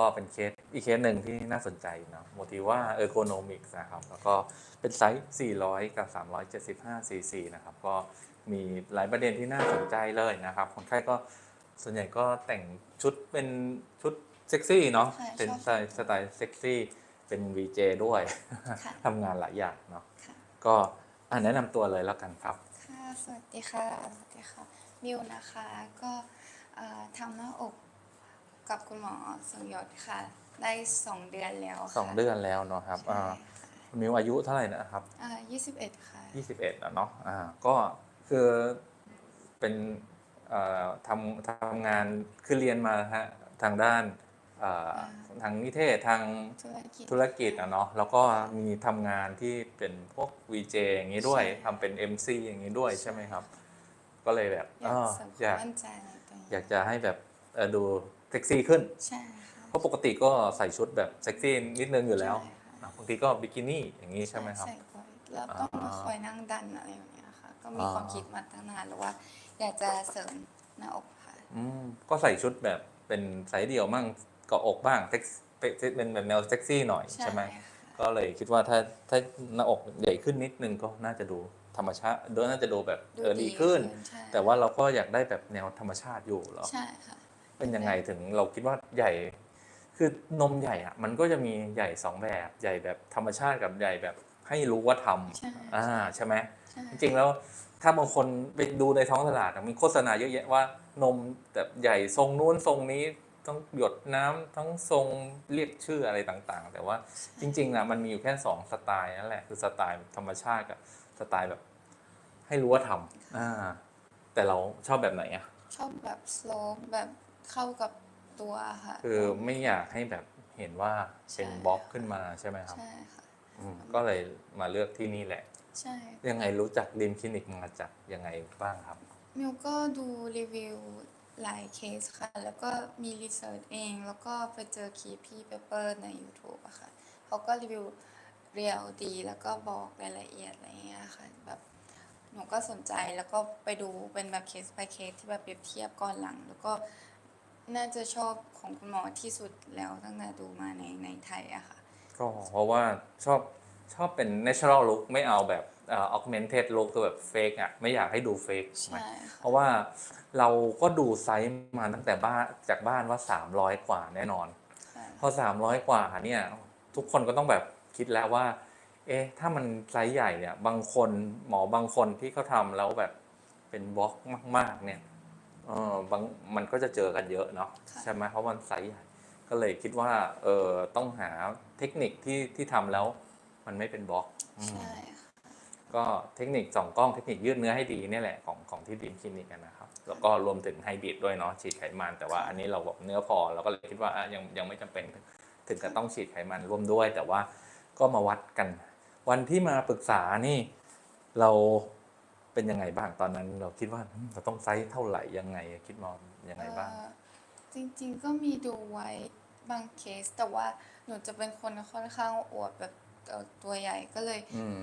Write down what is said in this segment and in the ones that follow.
ก็เป็นเคสอีกเคสหนึ่งที่น่าสนใจเนาะโมติว่าเออร์โกนมิกนะครับ แล้วก็เป็นไซส์ 400 กับ 375 cc นะครับ ก็มีหลายประเด็นที่น่าสนใจเลยนะครับ คนไข้ก็ส่วนใหญ่ก็แต่งชุดเป็นชุดเซ็กซี่เนาะ ใช่เป็นชอบสไตล์สไตล์เซ็กซี่ เป็น VJ ด้วย ค่ะ ทำงานหลายอย่างเนาะ ค่ะ ก็อะแนะนำตัวเลยแล้วกันครับ ค่ะ สวัสดีค่ะ สวัสดีค่ะ มิวนะคะ ก็เอ่อทำหน้าอก กับคุณหมอสมยศค่ะ ได้สองเดือนแล้วค่ะสองเดือนแล้วเนาะครับใช่อ่าค่ะคุณมิวอายุเท่าไหร่นะครับอ่ายี่สิบเอ็ดค่ะ21อะเนาะอ่าก็คือเป็นเอ่อทำทำงานคือเรียนมาฮะทางด้านเอ่อทางนิเทศทาง ธุรกิจ ธุรกิจอะเนาะแล้วก็มีทำงานที่เป็นพวก VJ อย่างนี้ด้วยใช่ ทำเป็น MC อย่างนี้ด้วยใช่ไหมครับ ก็เลยแบบอยากอ้อเสริมคอวามยากมั่นใจในตัวเองอยากจะให้แบบเอ่อดู เซ็กซี่ขึ้น ใช่ค่ะเพราะปกติก็ใส่ชุดแบบเซ็กซี่นิดนึงอยู่แล้วใช่ค่ะอะบางทีก็บิกินี่อย่างนี้ใช่ไหมครับ ใส่บ่อยแล้วต้องมาอ่าคอยนั่งดันอะไรอย่างเงี้ยค่ะ ก็มีอ่าความคิดมาตั้งนานแล้วว่า อยากจะเสริมหน้าอกค่ะ อืมก็ใส่ชุดแบบเป็นไซส์เดี่ยวมั่งเกาะอกบ้างเซ็กเป็นเป็นแบบแนวเซ็กซี่หน่อยใช่ไหมค่ะก็เลยคิดว่าถ้าถ้าหน้าอกใหญ่ขึ้นนิดนึงก็น่าจะดูธรรมชาติดูน่าจะดูแบบเออดีขึ้น ใช่แต่ว่าเราก็อยากได้แบบแนวธรรมชาติอยู่เหรอ ใช่ค่ะ เป็นยังไงถึงเราคิดว่าใหญ่ คือนมใหญ่อะมันก็จะมีใหญ่สองแบบใหญ่แบบธรรมชาติกับใหญ่แบบให้รู้ว่าทใช่ำอ่าใช่ไหมใช่จริงๆแล้วถ้าบางคนไปดูในท้องตลาดอะมีโฆษณาเยอะแยะว่านมแบบใหญ่ทรงนู้นทรงนี้ต้องหยดน้ำทั้งทรงเรียกชื่ออะไรต่างๆ แต่ว่าจริงๆอะมันมีอยู่แค่สองสไตล์นั่นแหละคือสไตล์ธรรมชาติกับสไตล์แบบ ให้รู้ว่าทำอ่าแต่เราชอบแบบไหนอะชอบแบบสโลปแบบ เข้ากับตัวค่ะ คือไม่อยากให้แบบเห็นว่าเป็นใช่ บล็อกขึ้นมาใช่ไหมครับใช่ค่ะ อืมก็เลยมาเลือกที่นี่แหละ ใช่ยังไงรู้จักริมคลินิกมาจากยังไงบ้างครับ มิวก็ดูรีวิวหลายเคสค่ะ แล้วก็มีรีเสิร์ชเอง แล้วก็ไปเจอคีพี่เปเปอร์ใน YouTube อะค่ะเขาก็รีวิวเรียวดี แล้วก็บอกรายละเอียดอะไรเงี้ยค่ะแบบหนูก็สนใจแล้วก็ไปดูเป็นแบบเคส by เคสที่แบบเปรียบเทียบก่อนหลัง แล้วก็ น่าจะชอบของคุณหมอที่สุดแล้วตั้งแต่ดูมาในในไทยอะค่ะ ก็เพราะว่าชอบชอบเป็น natural look ไม่เอาแบบเอ่อ augmented look คือแบบ fake อะไม่อยากให้ดู fake ใช่ค่ะเพราะว่าเราก็ดูไซส์มาตั้งแต่บ้านจากบ้านว่า 300 กว่าแน่นอน ใช่พอ 300 กว่าเนี่ยทุกคนก็ต้องแบบคิดแล้วว่า เอ๊ะถ้ามันไซส์ใหญ่เนี่ยบางคนหมอบางคนที่เขาทำแล้วแบบเป็นบล็อกมาก ๆ เนี่ย เออบางมันก็จะเจอกันเยอะเนาะค่ะใช่ไหมเพราะมันไซส์ใหญ่ก็เลยคิดว่าเออต้องหาเทคนิคที่ที่ทำแล้ว มันไม่เป็นบล็อกอืมใช่ค่ะก็เทคนิคสองกล้องเทคนิคยืดเนื้อให้ดีเนี่ยแหละของของที่ดีมคลินิกอะนะครับ แล้วก็รวมถึงไฮบริดด้วยเนาะฉีดไขมัน แต่ว่าอันนี้เราแบบเนื้อพอเราก็เลยคิดว่าอะยังยังไม่จำเป็นถึงกับต้องฉีดไขมันร่วมด้วย แต่ว่าก็มาวัดกัน วันที่มาปรึกษานี่เรา เป็นยังไงบ้างตอนนั้นเราคิดว่าอืมเราต้องไซส์เท่าไหร่ยังไง คิดมองยังไงบ้าง เอ่อจริงๆก็มีดูไว้บางเคส แต่ว่าหนูจะเป็นคนค่อนข้างอวบแบบเอ่อตัวใหญ่ก็เลยอืม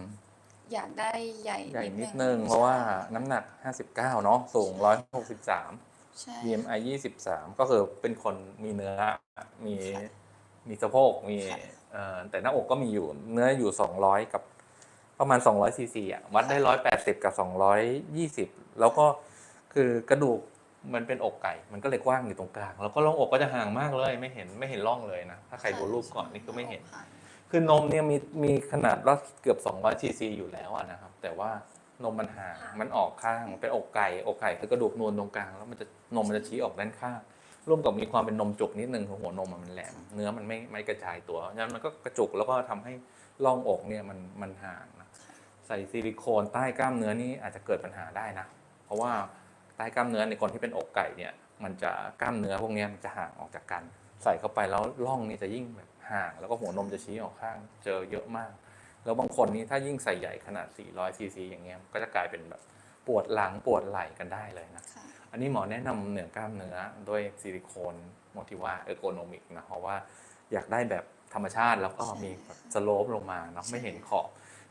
อยากได้ใหญ่ใหญ่นินิดดนึงเพราะว่าน้ำหนัก 59 เนาะสูง 163 ใช่ BMI 23 ก็คือเป็นคนมีเนื้อ มีค่ะมีสะโพก มีค่ะ เอ่อแต่หน้าอกก็มีอยู่ เนื้ออยู่ 200 กับ ประมาณ 200ซีซีอะวัดได้ 180 กับ 220 แล้วก็คือกระดูกมันเป็นอกไก่ มันก็เลยกว้างอยู่ตรงกลาง แล้วก็ร่องอกก็จะห่างมากเลย ไม่เห็นไม่เห็นร่องเลยนะ ถ้าใครดูรูปก่อนนี่ก็ไม่เห็นค่ะคือนมเนี่ยมีมีขนาดว่าเกือบ 200ซีซีอยู่แล้วอะนะครับ แต่ว่านมมันห่าง มันออกข้าง เป็นอกไก่ อกไก่คือกระดูกนูนตรงกลาง แล้วมันจะนมมันจะชี้ออกด้านข้าง ร่วมกับมีความเป็นนมจุกนิดนึงของหัวนมอะมันแหลม เนื้อมันไม่ไม่กระจายตัวเพราะฉะนั้นมันก็กระจุกแล้วก็ทำให้ร่องอกเนี่ยมันมันห่างนะ ใส่ซิลิโคนใต้กล้ามเนื้อนี่อาจจะเกิดปัญหาได้นะ เพราะว่าใต้กล้ามเนื้อในคนที่เป็นอกไก่เนี่ยมันจะกล้ามเนื้อพวกเนี้ยมันจะห่างออกจากกัน ใส่เข้าไปแล้วร่องนี่จะยิ่งแบบห่าง แล้วก็หัวนมจะชี้ออกข้างเจอเยอะมาก แล้วบางคนนี่ถ้ายิ่งใส่ใหญ่ขนาด 400ซีซีอย่างเงี้ยก็จะกลายเป็นแบบปวดหลังปวดไหล่กันได้เลยนะค่ะอันนี้หมอแนะนำเหนือกล้ามเนื้อด้วยซิลิโคนโมทิว่าเออร์โกนมิกนะเพราะว่าอยากได้แบบธรรมชาติแล้วก็มีแบบสโลปลงมาเนาะไม่เห็นขอบ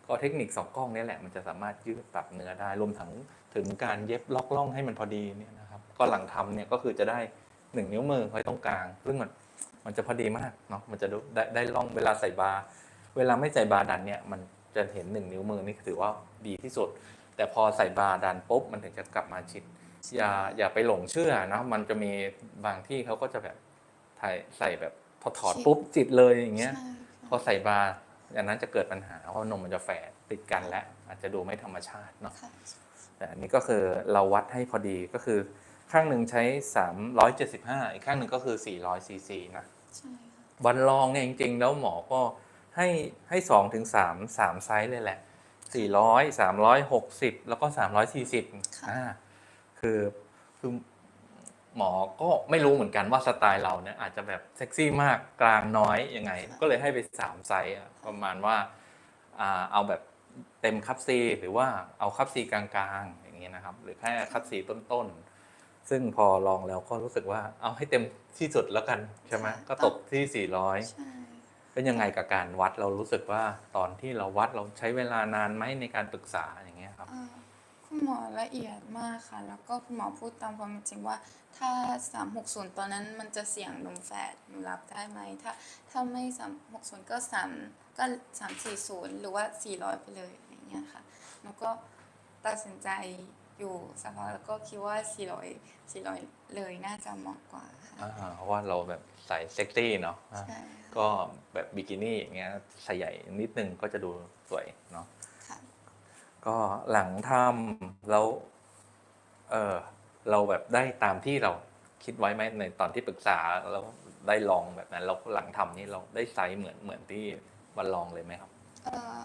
ก็เทคนิคสองกล้องนี่แหละมันจะสามารถยืดปรับเนื้อได้รวมถึงถึงการเย็บล็อกล่องให้มันพอดีเนี่ยนะครับก็หลังทำเนี่ยก็คือจะได้หนึ่งนิ้วมือไว้ตรงกลาง ซึ่งมันมันจะพอดีมากเนาะมันจะดูได้ได้ล่องเวลาใส่บาร์เวลาไม่ใส่บาร์ดันเนี่ยมันจะเห็นหนึ่งนิ้วมือนี่ถือว่าดีที่สุด แต่พอใส่บาร์ดันปุ๊บมันถึงจะกลับมาชิดอย่าอย่าไปหลงเชื่อนะมันจะมีบางที่เขาก็จะแบบถ่ายใส่แบบพอถอดปุ๊บจิตเลยอย่างเงี้ยใช่พอใส่บาร์ อันนั้นจะเกิดปัญหาเพราะนมมันจะแฝดติดกันและอาจจะดูไม่ธรรมชาติเนาะค่ะแต่อันนี้ก็คือเราวัดให้พอดีก็คือ ข้างหนึ่งใช้ 375 อีกข้างหนึ่งก็คือ 400ซีซีนะใช่ค่ะวันลองเนี่ยจริง ๆ แล้วหมอก็ให้ให้2ถึง3 3ไซส์เลยแหละ400 360แล้วก็340อ่าคือคือ หมอก็ไม่รู้เหมือนกันว่าสไตล์เราเนี่ยอาจจะแบบเซ็กซี่มากกลางน้อยยังไง ก็เลยให้ไป3ไซส์อะประมาณว่าอ่าเอาแบบเต็มคัพซีหรือว่าเอาคัพซีกลางๆอย่างนี้นะครับ หรือแค่คัพซีต้นๆ ซึ่งพอลองแล้วก็รู้สึกว่าเอาให้เต็มที่สุดแล้วกันใช่ไหมก็ตกที่ 400ใช่เป็นยังไงกับการวัดเรารู้สึกว่าตอนที่เราวัดเราใช้เวลานานไหมในการปรึกษาอย่างเงี้ยครับเอ่อ คุณหมอละเอียดมากค่ะ แล้วก็คุณหมอพูดตามความเป็นจริงว่า ถ้า 360 ตอนนั้นมันจะเสี่ยงนมแฝดหนูรับได้ไหม ถ้าถ้าไม่ 360 ก็ 3 ก็ 340 หรือว่า 400 ไปเลยอะไรเงี้ยค่ะแล้วก็ตัดสินใจอยู่สักพักแล้วก็คิดว่า 400 400 เลยน่าจะเหมาะกว่าค่ะอ่าเพราะว่าเราแบบใส่เซ็กซี่เนาะอ่าใช่ก็แบบบิกินี่อย่างเงี้ยใส่ใหญ่นิดนึงก็จะดูสวยเนาะค่ะ ก็หลังทำแล้วเออเราแบบได้ตามที่เราคิดไว้ไหมในตอนที่ปรึกษาแล้วได้ลองแบบนั้น เราหลังทำนี่เราได้ไซส์เหมือนเหมือนที่วันลองเลยไหมครับเอ่อ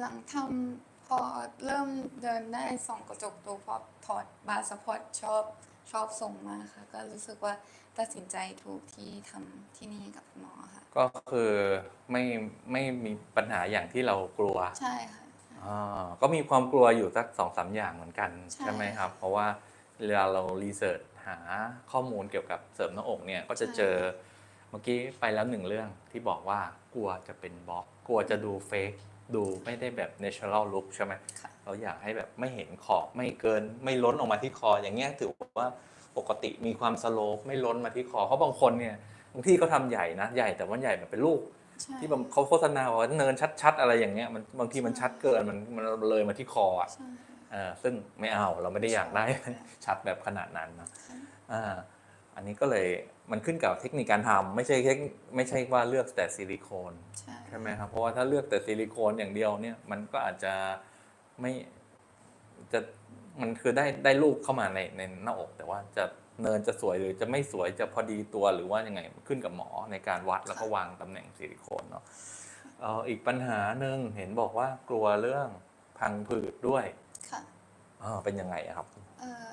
หลังทำพอเริ่มเดินได้ส่องกระจกดูพอถอดบาร์สปอร์ตชอบชอบส่งมาค่ะ ก็รู้สึกว่าตัดสินใจถูกที่ทำที่นี่กับคุณหมอค่ะ ก็คือไม่ไม่มีปัญหาอย่างที่เรากลัวใช่ค่ะอ่า ก็มีความกลัวอยู่สักสองสามอย่างเหมือนกันใช่ใช่ไหมครับ เพราะว่าเวลาเรารีเสิร์ชหาข้อมูลเกี่ยวกับเสริมหน้าอกเนี่ยก็จะเจอเมื่อกี้ไปแล้วหนึ่งเรื่องที่บอกว่ากลัวจะเป็นบล็อก กลัวจะดูเฟกดูไม่ได้แบบ natural look ใช่ไหมค่ะเราอยากให้แบบไม่เห็นขอบไม่เกินไม่ล้นออกมาที่คอ อย่างเงี้ยถือว่าปกติมีความสโลปไม่ล้นมาที่คอเพราะบางคนเนี่ยบางที่เขาทำใหญ่นะใหญ่แต่ว่าใหญ่แบบเป็นลูก ใช่ที่บางเขาโฆษณาว่าเนินชัด ๆ อะไรอย่างเงี้ยมันบางทีมันชัดเกินมันมันเลยมาที่คออะใช่เออซึ่งไม่เอาเราไม่ได้อยากได้ชัดแบบขนาดนั้นนะค่ะอ่าอันนี้ก็เลยมันขึ้นกับเทคนิคการทำไม่ใช่เทคไม่ใช่ว่าเลือกแต่ซิลิโคนใช่ใช่ไหมครับเพราะว่าถ้าเลือกแต่ซิลิโคนอย่างเดียวเนี่ยมันก็อาจจะไม่จะมันคือได้ได้ลูกเข้ามาในในหน้าอก แต่ว่าจะ เนินจะสวยหรือจะไม่สวยจะพอดีตัวหรือว่ายังไงขึ้นกับหมอในการวัดแล้วก็วางตำแหน่งซิลิโคนเนาะเอ่ออีกปัญหาหนึ่งเห็นบอกว่ากลัวเรื่องพังผืดด้วยค่ะอ่าเป็นยังไงอะครับเอ่อ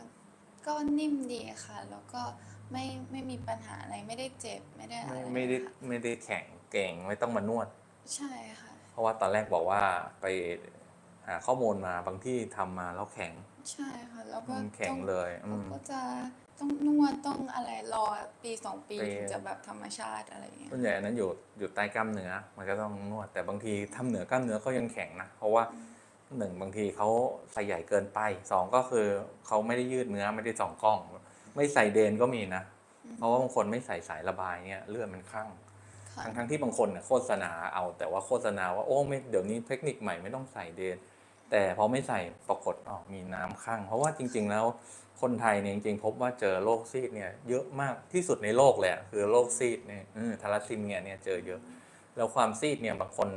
ก็นิ่มดีค่ะ แล้วก็ไม่ไม่มีปัญหาอะไรไม่ได้เจ็บไม่ได้อะไรไม่ไม่ได้ค่ะไม่ได้แข็งเก่งไม่ต้องมานวด ใช่ค่ะ เพราะว่าตอนแรกบอกว่าไปหาข้อมูลมาบางที่ทำมาแล้วแข็ง ใช่ค่ะ แล้วก็อืมแข็งต้องเลยอืเขามก็จะ ต้องนวดต้องอะไรรอปีสองปีปี ถึงจะแบบธรรมชาติอะไรอย่างเงี้ยส่วนใหญ่อันนั้นอยู่อยู่ใต้กล้ามเนื้อมันก็ต้องนวด แต่บางทีทำเหนือกล้ามเนื้อก็ยังแข็งนะ เพราะว่าหนึ่งบางทีเขาใส่ใหญ่เกินไปสองก็คือเขาไม่ได้ยืดเนื้อไม่ได้ส่องกล้อง ไม่ใส่เดนก็มีนะ เพราะว่าบางคนไม่ใส่สายระบายเนี่ยเลือดมันข้างค่ะทั้งทั้งที่บางคนเนี่ยโฆษณาเอาแต่ว่าโฆษณาว่าโอ้ไม่เดี๋ยวนี้เทคนิคใหม่ไม่ต้องใส่เดน แต่พอไม่ใส่ปรากฏอ๋อมีน้ำข้าง เพราะว่าจริง ๆ แล้วคนไทยเนี่ยจริงๆ พบว่าเจอโรคซีดเนี่ยเยอะมากที่สุดในโลกเลยคือโรคซีดเนี่ยทาลัสซีเมียเนี่ยเจอเยอะ แล้วความซีดเนี่ยบางคน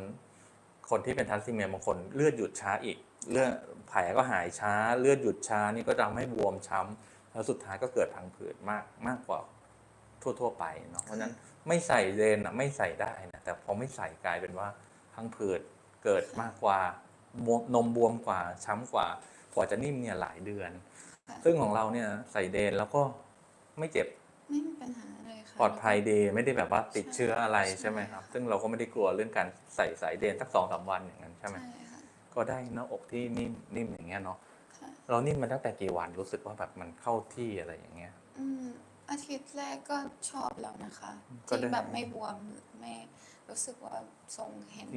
คนที่เป็นทาลัสซีเมียบางคนเลือดหยุดช้าอีกเลือดแผลก็หายช้า เลือดหยุดช้านี่ก็ทำให้บวมช้ำแล้วสุดท้ายก็เกิดพังผืดมากมากกว่าทั่ว ๆ ไปเนาะเพราะนั้นไม่ใส่เลนอะไม่ใส่ได้นะแต่พอไม่ใส่กลายเป็นว่าพังผืดเกิดมากกว่า นมบวมกว่าช้ำกว่ากว่าจะนิ่มเนี่ยหลายเดือนค่ะซึ่งของเราเนี่ยใส่เดนแล้วก็ไม่เจ็บไม่มีปัญหาเลยค่ะปลอดภัยดีไม่ได้แบบว่าติดเชื้ออะไรใช่ใช่ไหมครับค่ะซึ่งเราก็ไม่ได้กลัวเรื่องการใส่สายเดนสักสองสามวันอย่างนั้นใช่ไหมใช่ค่ะก็ได้หน้าอกที่นิ่มนิ่มอย่างเงี้ยเนาะค่ะเรานิ่มมาตั้งแต่กี่วันรู้สึกว่าแบบมันเข้าที่อะไรอย่างเงี้ยอืมอาทิตย์แรกก็ชอบแล้วนะคะก็ได้ที่แบบไม่บวมไม่รู้สึกว่าทรงเห็น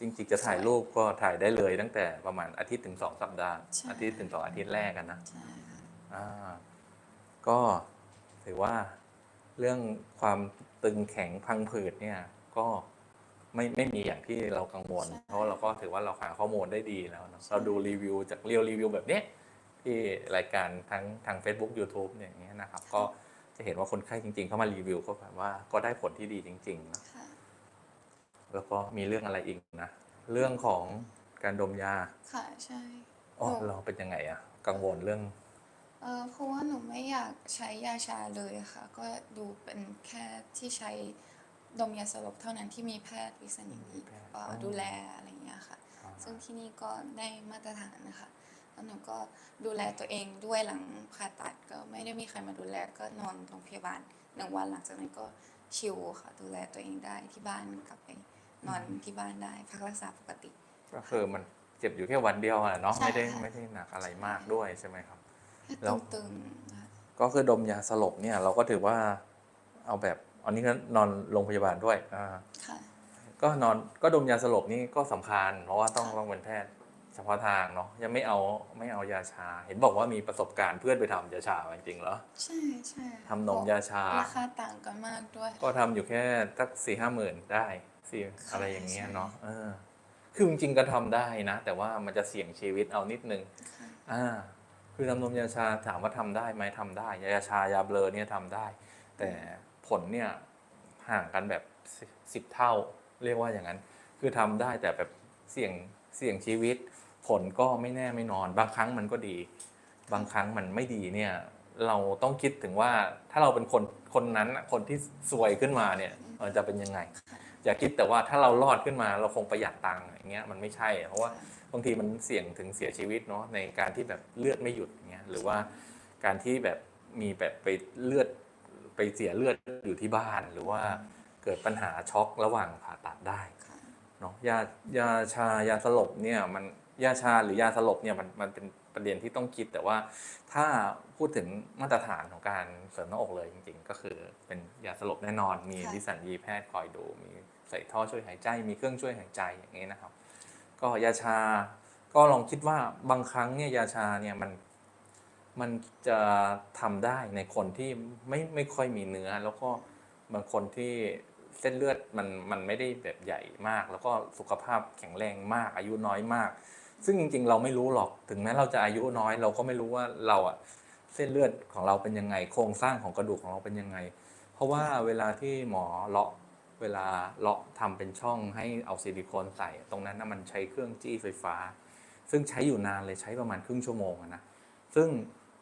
จริงจริงๆจะถ่ายรูปก็ถ่ายได้เลยตั้งแต่ประมาณอาทิตย์ถึงสองสัปดาห์ ใช่ อาทิตย์ถึงสองอาทิตย์แรกกันนะใช่ค่ะอ่าก็ถือว่าเรื่องความตึงแข็งพังผืดเนี่ยก็ไม่ไม่มีอย่างที่เรากังวลใช่เพราะเราก็ถือว่าเราหาข้อมูลได้ดีแล้วเนอะใช่เราดูรีวิวจากเรียวรีวิวแบบเนี้ยที่รายการทั้งทาง Facebook YouTube เนี่ยอย่างเงี้ยนะครับ ก็จะเห็นว่าคนไข้จริง ๆ เข้ามารีวิวก็แบบว่าก็ได้ผลที่ดีจริงๆนะค่ะ แล้วก็มีเรื่องอะไรอีกนะ เรื่องของการดมยา ค่ะใช่อ๋อหนูเราเป็นยังไงอะกังวลเรื่องเออเพราะว่าหนูไม่อยากใช้ยาชาเลยอะค่ะ ก็ดูเป็นแค่ที่ใช้ดมยาสลบเท่านั้นที่มีแพทย์วิสัญญีแพทย์เอ่อออดูแลอะไรอย่างเงี้ยค่ะ ซึ่งที่นี่ก็ได้มาตรฐานนะคะแล้วหนูก็ดูแลตัวเองด้วยหลังผ่าตัดก็ไม่ได้มีใครมาดูแลก็นอนโรงพยาบาลหนึ่งวันหลังจากนั้นก็ชิลค่ะ ดูแลตัวเองได้ที่บ้านกลับไป นอนที่บ้านได้ พักรักษาปกติ ก็คือมันเจ็บอยู่แค่วันเดียวอะเนาะใช่ไม่ได้ค่ะ ไม่ได้หนักอะไรมากด้วยใช่ไหมครับแค่แล้ว ตึงๆนะคะก็คือดมยาสลบเนี่ยเราก็ถือว่าเอาแบบอันนี้ก็นอนโรงพยาบาลด้วยอ่าค่ะ ก็นอนก็ดมยาสลบนี่ก็สำคัญ เพราะว่าต้องค่ะต้องเป็นแพทย์เฉพาะทางเนาะยังไม่เอาไม่เอายาชา เห็นบอกว่ามีประสบการณ์เพื่อนไปทำยาชามาจริงๆเหรอใช่ใช่ค่ะทำนมยาชา ราคาต่างกันมากด้วย ก็ทำอยู่แค่สักสี่ห้าหมื่นได้ สี่ค่ะอะไรอย่างเงี้ยใช่ เนาะเออ คือจริงๆก็ทำได้นะ แต่ว่ามันจะเสี่ยงชีวิตเอานิดนึง ค่ะ อ่า คือทำนมยาชาถามว่าทำได้ไหมทำได้ ยาชายาเบลอเนี่ยทำได้ แต่ผลเนี่ยห่างกันแบบสิบเท่า เรียกว่าอย่างนั้น คือทำได้แต่แบบเสี่ยงเสี่ยงชีวิต ผลก็ไม่แน่ไม่นอน บางครั้งมันก็ดี บางครั้งมันไม่ดีเนี่ย เราต้องคิดถึงว่าถ้าเราเป็นคนคนนั้นน่ะคนที่ซวยขึ้นมาเนี่ยมันจะเป็นยังไง อย่าคิดแต่ว่าถ้าเรารอดขึ้นมาเราคงประหยัดตังค์อย่างเงี้ยมันไม่ใช่ เพราะว่าบางทีมันเสี่ยงถึงเสียชีวิตเนาะในการที่แบบเลือดไม่หยุดเงี้ยหรือว่าการที่แบบมีแบบไปเลือดไปเสียเลือดอยู่ที่บ้าน หรือว่าเกิดปัญหาช็อกระหว่างผ่าตัดได้เนาะยายาชายาสลบเนี่ยมันยาชาหรือยาสลบเนี่ยมันมันเป็น ประเด็นที่ต้องคิด แต่ว่าถ้าพูดถึงมาตรฐานของการเสริมหน้าอกเลยจริง ๆ ก็คือเป็นยาสลบแน่นอน มีค่ะวิสัญญีแพทย์คอยดู มีใส่ท่อช่วยหายใจ มีเครื่องช่วยหายใจอย่างนี้นะครับ ก็ยาชาก็ลองคิดว่าบางครั้งเนี่ยยาชาเนี่ยมันมันจะทำได้ในคนที่ไม่ไม่ค่อยมีเนื้อ แล้วก็บางคนที่เส้นเลือดมันมันไม่ได้แบบใหญ่มาก แล้วก็สุขภาพแข็งแรงมาก อายุน้อยมาก ซึ่งจริงๆ เราไม่รู้หรอกถึงแม้เราจะอายุน้อย เราก็ไม่รู้ว่าเราอะเส้นเลือดของเราเป็นยังไง โครงสร้างของกระดูกของเราเป็นยังไง เพราะว่าเวลาที่หมอเลาะเวลาเลาะทำเป็นช่องให้เอาซิลิโคนใส่ ตรงนั้นนะมันใช้เครื่องจี้ไฟฟ้า ซึ่งใช้อยู่นานเลยใช้ประมาณครึ่งชั่วโมงอะนะซึ่ง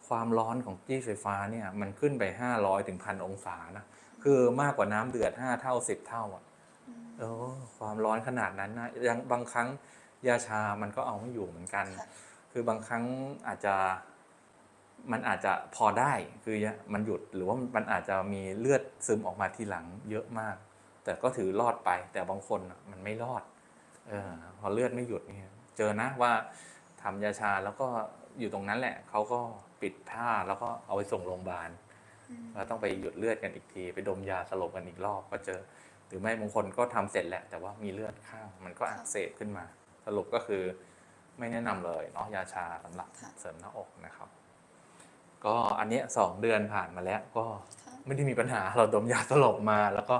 ความร้อนของจี้ไฟฟ้าเนี่ยมันขึ้นไป 500ถึงพันองศานะคือมากกว่าน้ำเดือด 5 เท่า 10 เท่าอะอืมเออความร้อนขนาดนั้นนะยังบางครั้ง ยาชามันก็เอาไม่อยู่เหมือนกันค่ะคือบางครั้งอาจจะมันอาจจะพอได้คือมันหยุดหรือว่ามันอาจจะมีเลือดซึมออกมาทีหลังเยอะมาก แต่ก็ถือรอดไป แต่บางคนน่ะมันไม่รอดเออพอเลือดไม่หยุดเนี่ยเจอนะว่าทำยาชาแล้วก็อยู่ตรงนั้นแหละเขาก็ปิดผ้าแล้วก็เอาไปส่งโรงพยาบาลอืมแล้วต้องไปหยุดเลือดกันอีกที ไปดมยาสลบกันอีกรอบก็เจอ หรือไม่บางคนก็ทำเสร็จแหละ แต่ว่ามีเลือดข้างมันก็อักเสบขึ้นมา สรุปก็คือไม่แนะนำเลยเนาะยาชาสำหรับค่ะเสริมหน้าอกนะครับ ก็อันเนี้ยสองเดือนผ่านมาแล้วก็ค่ะไม่ได้มีปัญหาเราดมยาสลบมา แล้วก็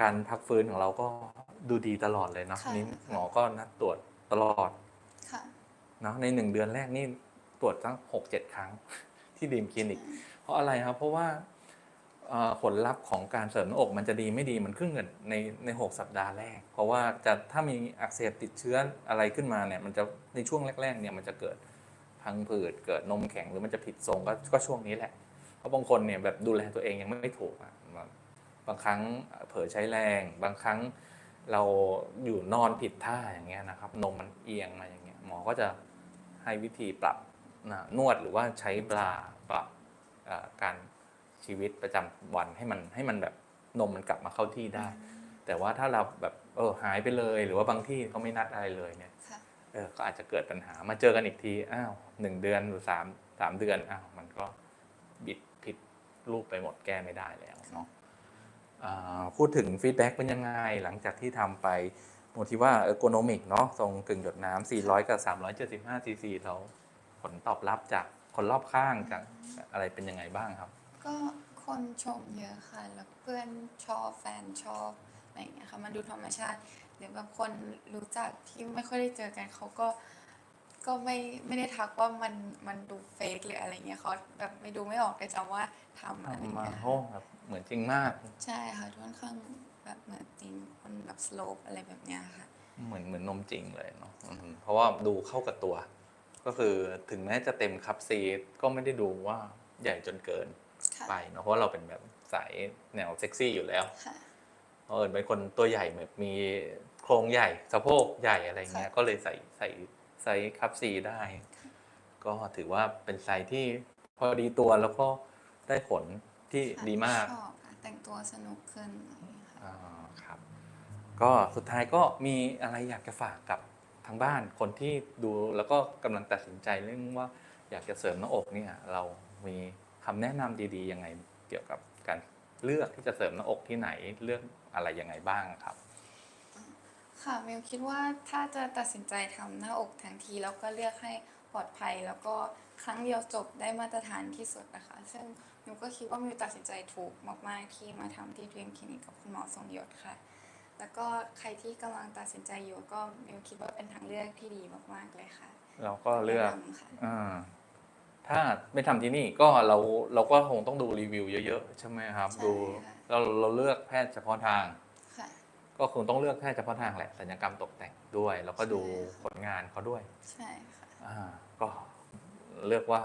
การพักฟื้นของเราก็ดูดีตลอดเลยเนาะค่ะนี่หมอก็นัดตรวจตลอดค่ะเนาะในหนึ่งเดือนแรกนี่ตรวจตั้งหกเจ็ดครั้งที่ดีมคลินิก เพราะอะไรครับ เพราะว่าเอ่อ ผลลัพธ์ของการเสริมหน้าอกมันจะดีไม่ดีมันขึ้นกับในในหกสัปดาห์แรก เพราะว่าจะถ้ามีอักเสบติดเชื้ออะไรขึ้นมาเนี่ยมันจะในช่วงแรกๆเนี่ยมันจะเกิดพังผืดเกิดนมแข็งหรือมันจะผิดทรงก็ก็ช่วงนี้แหละ เพราะบางคนเนี่ยแบบดูแลตัวเองยังไม่ถูกอะบางครั้งเผลอใช้แรง บางครั้งเราอยู่นอนผิดท่าอย่างเงี้ยนะครับนมมันเอียงมาอย่างเงี้ยหมอก็จะให้วิธีปรับนวดหรือว่าใช้บราปรับการ ชีวิตประจำวันให้มันให้มันแบบนมมันกลับมาเข้าที่ได้ แต่ว่าถ้าเราแบบเออหายไปเลยหรือว่าบางที่เขาไม่นัดอะไรเลยเนี่ยค่ะเออก็อาจจะเกิดปัญหามาเจอกันอีกทีอ้าวหนึ่งเดือนหรือสามสามเดือนอ้าวมันก็บิดผิดรูปไปหมดแก้ไม่ได้แล้วเนาะอ่าพูดถึงฟีดแบ็กเป็นยังไงหลังจากที่ทำไปโมทิว่าเออร์โกนมิกเนาะทรงกึ่งหยดน้ำ400 กับ 375ซีซีเราผลตอบรับจากคนรอบข้างจากอะไรเป็นยังไงบ้างครับ ก็คคนชมเยอะค่ะ แล้วเพื่อนชอบแฟนชอบอะไรอย่างเงี้ยค่ะ มันดูธรรมชาติ หรือบางคนรู้จักที่ไม่ค่อยได้เจอกันเขาก็ก็ไม่ไม่ได้ทักว่ามันมันดูเฟกหรืออะไรเงี้ยเขาแบบไม่ดูไม่ออกเลยจำว่าทำอะไรทำมาเงี้ยโอ้ค่ะแบบเหมือนจริงมาก ใช่ค่ะค่อนข้างแบบเหมือนจริงคนแบบสโลปอะไรแบบเนี้ยค่ะ เหมือนเหมือนนมจริงเลยเนาะอืมเพราะว่าดูเข้ากับตัว ก็คือถึงแม้จะเต็มคัพซีดก็ไม่ได้ดูว่าใหญ่จนเกินค่ะ ไปเนาะเพราะว่าเราเป็นแบบสายแนวเซ็กซี่อยู่แล้วค่ะเออเป็นคนตัวใหญ่แบบมีโครงใหญ่สะโพกใหญ่อะไรเงี้ยค่ะก็เลยใส่ใส่ไซส์คัพซีได้ ก็ถือว่าเป็นไซส์ที่พอดีตัวแล้วก็ได้ผลที่ค่ะดีมากชอบค่ะแต่งตัวสนุกขึ้นอะไรอย่างเงี้ยค่ะอ่าครับ ก็สุดท้ายก็มีอะไรอยากจะฝากกับทางบ้านคนที่ดูแล้วก็กำลังตัดสินใจเรื่องว่าอยากจะเสริมหน้าอกเนี่ย เรามี คำแนะนำดีๆยังไงเกี่ยวกับการเลือกที่จะเสริมหน้าอกที่ไหนเลือกอะไรยังไงบ้างครับ ค่ะมิวคิดว่าถ้าจะตัดสินใจทำหน้าอกทั้งทีแล้วก็เลือกให้ปลอดภัย แล้วก็ครั้งเดียวจบได้มาตรฐานที่สุดนะคะ ซึ่งมิวก็คิดว่ามิวตัดสินใจถูกมาก ๆ ที่มาทำที่ Dream Clinic กับคุณหมอทรงยศค่ะ แล้วก็ใครที่กำลังตัดสินใจอยู่ก็มิวคิดว่าเป็นทางเลือกที่ดีมาก ๆ เลยค่ะ เราก็เลือกแนะนำค่ะอ่า ถ้าไม่ทำที่นี่ก็เราเราก็คงต้องดูรีวิวเยอะๆใช่ไหมครับใช่ดูค่ะเราเราเลือกแพทย์เฉพาะทางค่ะก็คงต้องเลือกแพทย์เฉพาะทางแหละศัลยกรรมตกแต่งด้วย แล้วก็ดูใช่ค่ะผลงานเขาด้วย ใช่ค่ะอ่าก็เลือกว่า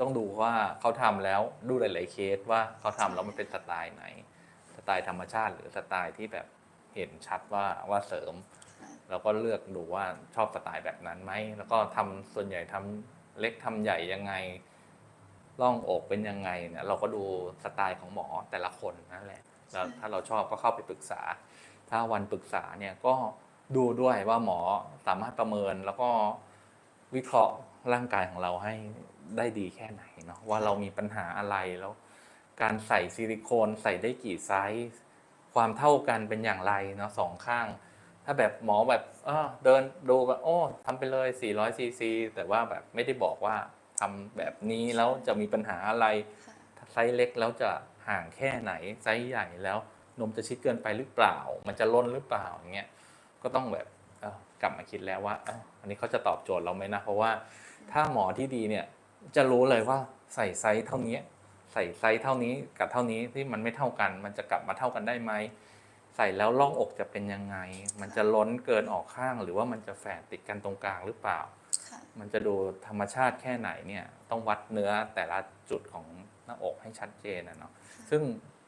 ต้องดูว่าเขาทำแล้วดูหลาย ๆ เคสว่าเขาทำแล้วมันเป็นสไตล์ไหน สไตล์ธรรมชาติ หรือสไตล์ที่แบบเห็นชัดว่าว่าเสริมค่ะแล้วก็เลือกดูว่าชอบสไตล์แบบนั้นไหมแล้วก็ทำส่วนใหญ่ทำ เล็กทำใหญ่ยังไงร่องอกเป็นยังไงเนี่ยเราก็ดูสไตล์ของหมอแต่ละคนนั่นแหละแล้วถ้าเราชอบก็เข้าไปปรึกษา ถ้าวันปรึกษาเนี่ยก็ดูด้วยว่าหมอสามารถประเมินแล้วก็วิเคราะห์ร่างกายของเราให้ได้ดีแค่ไหนเนาะว่าเรามีปัญหาอะไรแล้ว การใส่ซิลิโคนใส่ได้กี่ไซส์ความเท่ากันเป็นอย่างไรเนาะสองข้าง ถ้าแบบหมอแบบเออเดินดูแบบโอ้ทำไปเลย 400ซีซีแต่ว่าแบบไม่ได้บอกว่าทำแบบนี้แล้วจะมีปัญหาอะไรไซส์เล็กแล้วจะห่างแค่ไหนไซส์ใหญ่แล้วนมจะชิดเกินไปหรือเปล่า มันจะล้นหรือเปล่าอย่างเงี้ยก็ต้องแบบกลับมาคิดแล้วว่าอันนี้เขาจะตอบโจทย์เราไหมนะ เพราะว่าถ้าหมอที่ดีเนี่ยจะรู้เลยว่าใส่ไซส์เท่านี้ ใส่ไซส์เท่านี้กับเท่านี้ที่มันไม่เท่ากัน มันจะกลับมาเท่ากันได้ไหม ส่แล้วร่องอกจะเป็นยังไง มันจะล้นเกินออกข้าง หรือว่ามันจะแฝดติดกันตรงกลางหรือเปล่าค่ะมันจะดูธรรมชาติแค่ไหนเนี่ยต้องวัดเนื้อแต่ละจุดของหน้าอกให้ชัดเจนนะเนาะซึ่ง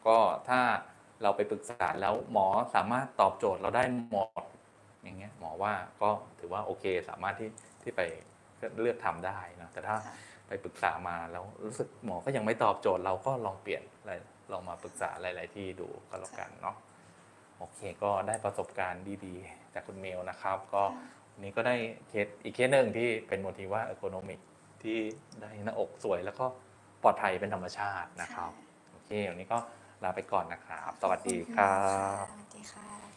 ก็ถ้าเราไปปรึกษาแล้วหมอสามารถตอบโจทย์เราได้หมดอย่างเงี้ยหมอว่าก็ถือว่าโอเคสามารถที่ที่ไปเลือกทำได้นะแต่ถ้าค่ะไปปรึกษามาแล้วรู้สึกหมอก็ยังไม่ตอบโจทย์เราก็ลองเปลี่ยนอะไรลองมาปรึกษาหลาย ๆ ที่ดูก็แล้วกันเนาะ โอเคก็ได้ประสบการณ์ดีๆ จากคุณเมลนะครับ ก็วันนี้ก็ได้เคสอีกเคสหนึ่งที่เป็นโมทีว่าเอโคโนมิกที่ได้หน้าอกสวยแล้วก็ปลอดภัยเป็นธรรมชาตินะครับ โอเควันนี้ก็ลาไปก่อนนะครับ สวัสดีครัขอบณค่ะสวัสดีค่ะ